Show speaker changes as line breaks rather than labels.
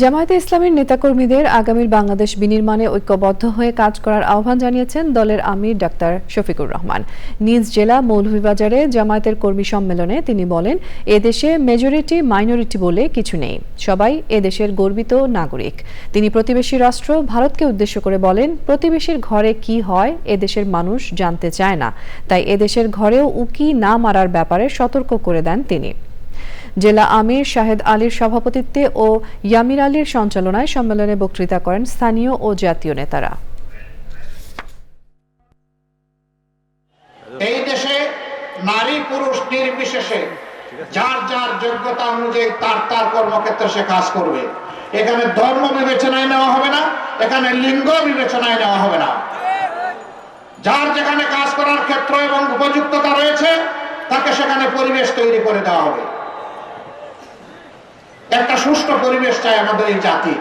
জামায়াতে ইসলামের নেতাকর্মীদের আগামীর বাংলাদেশ বিনির্মাণে ঐক্যবদ্ধ হয়ে কাজ করার আহ্বান জানিয়েছেন দলের আমির ডাক্তার শফিকুর রহমান। নিজ জেলা মৌলভীবাজারে জামায়াতের কর্মী সম্মেলনে তিনি বলেন, এদেশে মেজরিটি মাইনরিটি বলে কিছু নেই। সবাই এদেশের গর্বিত নাগরিক। তিনি প্রতিবেশী রাষ্ট্র ভারতকে উদ্দেশ্য করে বলেন, প্রতিবেশীর ঘরে কি হয় এদেশের মানুষ জানতে চায় না। তাই এদেশের ঘরেও উকি না মারার ব্যাপারে সতর্ক করে দেন তিনি। জেলা আমির শাহেদ আলীর সভাপতিত্বে ও ইয়ামির আলীর সঞ্চালনায় সম্মেলনে বক্তৃতা করেন স্থানীয় ও জাতীয় নেতারা।
এই দেশে নারী পুরুষ নির্বিশেষে যার যার যোগ্যতা অনুযায়ী তার তার কর্মক্ষেত্রে সে কাজ করবে। এখানে ধর্ম বিবেচনায় নেওয়া হবে না, এখানে লিঙ্গ বিবেচনায় নেওয়া হবে না। যার যেখানে কাজ করার ক্ষেত্র এবং উপযুক্ততা রয়েছে, তাকে সেখানে পরিবেশ তৈরি করে দেওয়া হবে। একটা সুষ্ঠু পরিবেশ চাই আমাদের এই জাতি।